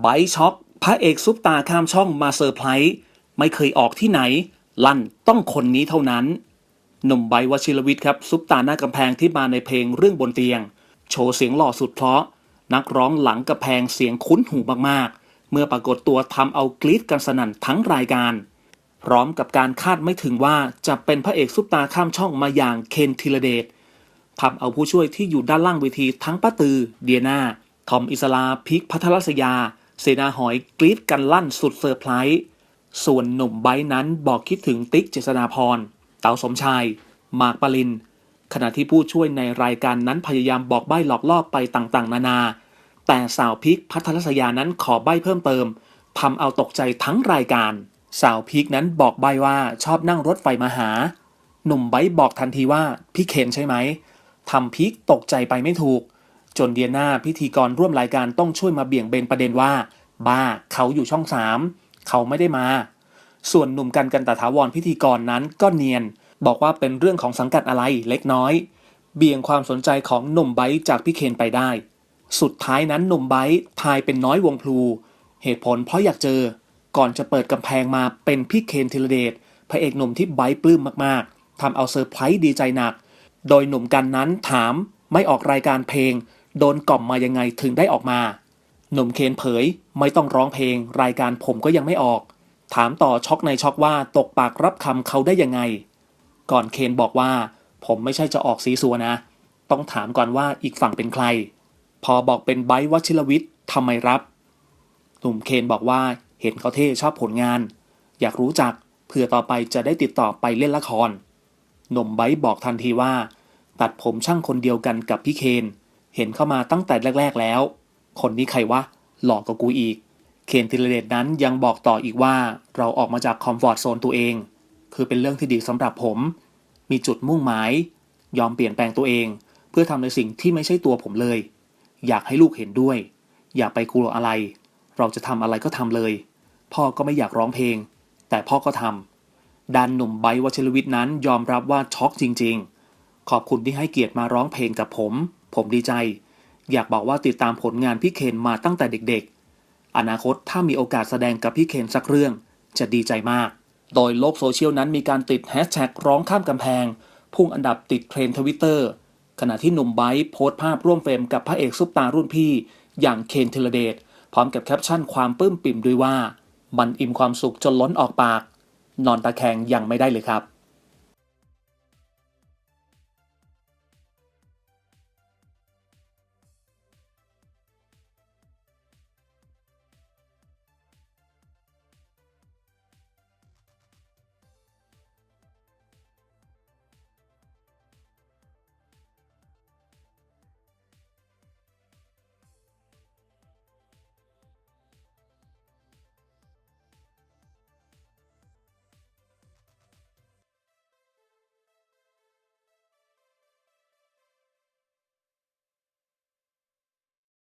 ไบช็อกพระเอกซุปตาข้ามช่องมาเซอร์ไพรส์ไม่เคยออกที่ไหน ลั่นต้องคนนี้เท่านั้น หนุ่มไบวชิรวิทย์ครับ ซุปตาหน้ากำแพงที่มาในเพลงเรื่องบนเตียง โชว์เสียงหล่อสุดเพราะ นักร้องหลังกระแพงเสียงคุ้นหูมากๆ เมื่อปรากฏตัวทำเอากรี๊ดกันสนั่นทั้งรายการ พร้อมกับการคาดไม่ถึงว่าจะเป็นพระเอกซุปตาข้ามช่องมาอย่างเคนธีรเดชทำเอาผู้ช่วยที่อยู่ด้านล่างเวทีทั้งป้าตือ เดียนาทอมอิสลาพิกพัทรศยา เสนาหอยกรี๊ดกันลั่นสุดเซอร์ไพรส์ส่วนหนุ่มไบนั้นบอกคิดถึงติ๊กเจษฎาพร เต๋าสมชาย มากปริน ขณะที่ผู้ช่วยในรายการนั้นพยายามบอกใบ้หลอกล่อไปต่างๆ นานา แต่สาวพิกพัทรศยานั้นขอใบ้เพิ่มเติมทำเอาตกใจทั้งรายการ สาวพิกนั้นบอกใบ้ว่าชอบนั่งรถไฟมาหา หนุ่มไบบอกทันทีว่าพี่เคนใช่ไหมทำพิกตกใจไปไม่ถูก จนเดียนาพิธีกรร่วมรายการต้องช่วยมาเบี่ยงเบนประเด็นว่า บ้าเขาอยู่ช่องสามเขาไม่ได้มา ส่วนหนุ่มกันกันตถาวรพิธีกรนั้นก็เนียน บอกว่าเป็นเรื่องของสังกัดอะไรเล็กน้อย เบี่ยงความสนใจของหนุ่มไบร์จากพี่เคนไปได้ สุดท้ายนั้นหนุ่มไบร์ทายเป็นน้อยวงพลู เหตุผลเพราะอยากเจอ ก่อนจะเปิดกำแพงมาเป็นพี่เคนธีรเดชพระเอกหนุ่มที่ไบร์ปลื้มมากๆทำเอาเซอร์ไพรส์ดีใจหนัก โดยหนุ่มกันนั้นถามไม่ออกรายการเพลง โดนกล่อมมายังไงถึงได้ออกมา หนุ่มเคนเผย ไม่ต้องร้องเพลง รายการผมก็ยังไม่ออก ถามต่อช็อกในช็อกว่าตกปากรับคำเขาได้ยังไง ก่อนเคนบอกว่า ผมไม่ใช่จะออกสีสัวนะ ต้องถามก่อนว่าอีกฝั่งเป็นใคร พอบอกเป็นไบร์ทวชิรวิทย์ทำไมรับ หนุ่มเคนบอกว่าเห็นเขาเท่ชอบผลงาน อยากรู้จักเผื่อต่อไปจะได้ติดต่อไปเล่นละคร หนุ่มไบบอกทันทีว่า ตัดผมช่างคนเดียวกันกับพี่เคน เห็นเข้ามาตั้งแต่แรก ๆแล้ว คนนี้ใครวะ หลอกกับกูอีก เคนธีรเดชนั้นยังบอกต่ออีกว่าเราออกมาจากคอมฟอร์ทโซนตัวเอง คือเป็นเรื่องที่ดีสำหรับผม มีจุดมุ่งหมาย ยอมเปลี่ยนแปลงตัวเอง เพื่อทำในสิ่งที่ไม่ใช่ตัวผมเลย อยากให้ลูกเห็นด้วย อย่าไปกลัวอะไร เราจะทำอะไรก็ทำเลย พ่อก็ไม่อยากร้องเพลง แต่พ่อก็ทำด้านหนุ่มไบร์ทวชิรวิทย์นั้นยอมรับว่าช็อกจริง ๆ ขอบคุณที่ให้เกียรติมาร้องเพลงกับผม ผมดีใจ อยากบอกว่าติดตามผลงานพี่เคนมาตั้งแต่เด็กๆ อนาคตถ้ามีโอกาสแสดงกับพี่เคนสักเรื่อง จะดีใจมาก โดยโลกโซเชียลนั้นมีการติดแฮชแท็กร้องข้ามกำแพง พุ่งอันดับติดเทรนด์ทวิตเตอร์ขณะที่หนุ่มไบร์โพสต์ภาพร่วมเฟรมกับพระเอกซุปตารุ่นพี่ อย่างเคนธีรเดชพร้อมกับแคปชั่นความปลื้มปิ่มด้วยว่า มันอิ่มความสุขจนล้นออกปาก นอนตะแคงยังไม่ได้เลยครับ